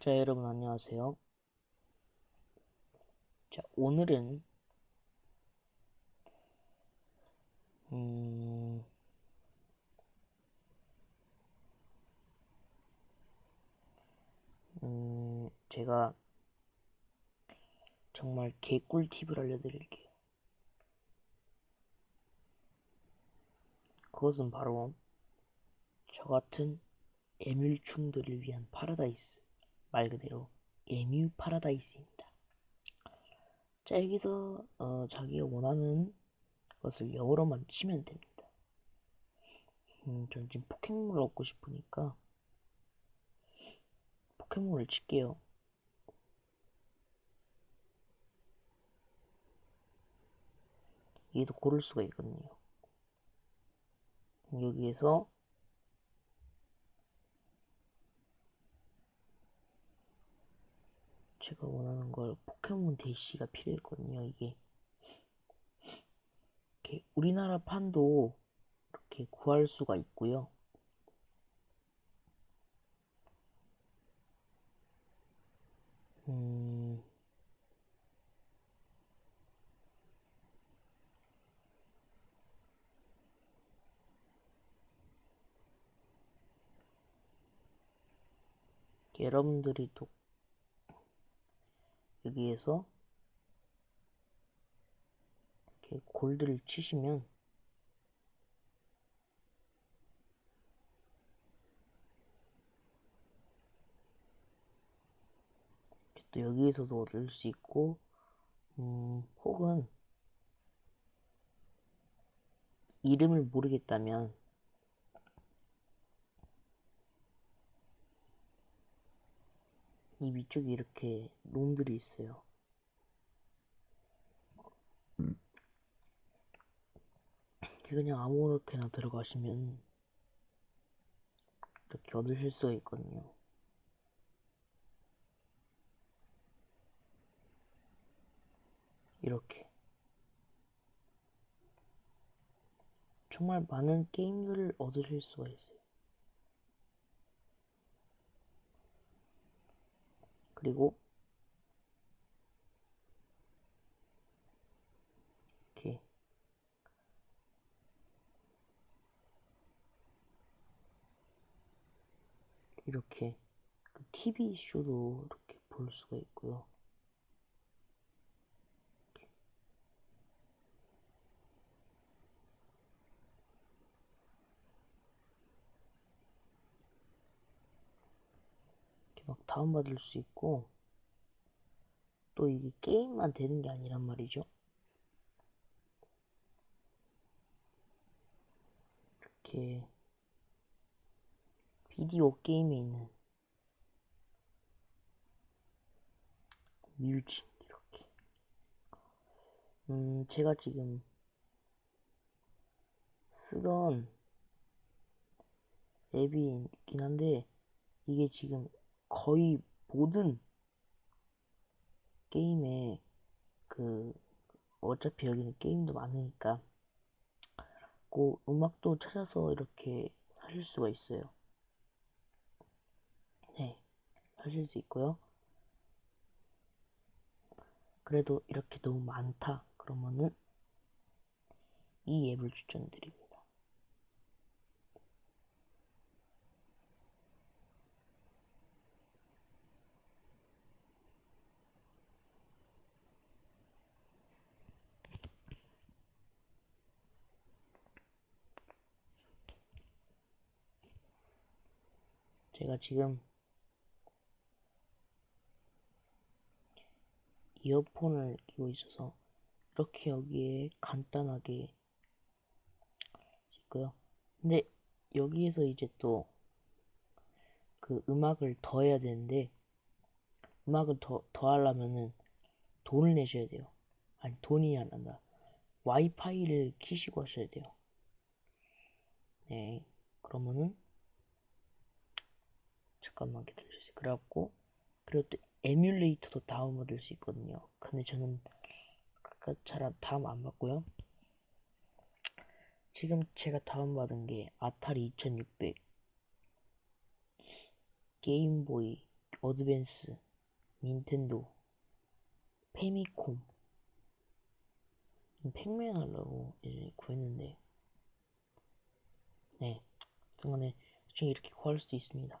자, 여러분 안녕하세요. 자, 오늘은 음, 음, 제가 정말 개꿀 팁을 알려드릴게요. 그것은 바로 저 같은 애물충들을 위한 파라다이스. 말 그대로 에뮤 파라다이스입니다. 자, 여기서 어, 자기가 원하는 것을 영어로만 치면 됩니다. 음, 전 지금 포켓몬을 얻고 싶으니까 포켓몬을 칠게요. 여기서 고를 수가 있거든요. 여기에서 제가 원하는 걸 포켓몬 대시가 필요했거든요. 이게 이렇게 우리나라 판도 이렇게 구할 수가 있고요. 음, 여러분들이 또 여기에서 이렇게 골드를 치시면 또 여기에서도 얻을 수 있고 음, 혹은 이름을 모르겠다면 이 위쪽에 이렇게 놈들이 있어요. 그냥 아무렇게나 들어가시면 이렇게 얻으실 수가 있거든요. 이렇게 정말 많은 게임들을 얻으실 수가 있어요. 그리고 이렇게 이렇게 그 TV 쇼도 이렇게 볼 수가 있고요. 막 다운받을 수 있고 또 이게 게임만 되는 게 아니란 말이죠. 이렇게 비디오 게임에 있는 뮤직 이렇게 음 제가 지금 쓰던 앱이 있긴 한데 이게 지금 거의 모든 게임에 그 어차피 여기는 게임도 많으니까 그 음악도 찾아서 이렇게 하실 수가 있어요. 네, 하실 수 있고요. 그래도 이렇게 너무 많다 그러면은 이 앱을 추천드립니 제가 지금 이어폰을 끼고 있어서 이렇게 여기에 간단하게 있고요. 근데 여기에서 이제 또 그 음악을 더해야 되는데 음악을 더, 더 하려면은 돈을 내셔야 돼요. 아니 돈이 안 난다. 와이파이를 키시고 하셔야 돼요. 네. 그러면은 잠깐만 기다려주세요. 그래갖고 그리고 또 에뮬레이터도 다운받을 수 있거든요. 근데 저는 아까 차라 다운 안 받고요. 지금 제가 다운받은 게 아타리 2600, 게임보이, 어드밴스, 닌텐도, 페미콤, 팩맨 하려고 예전에 구했는데, 네, 순간에 이렇게 구할 수 있습니다.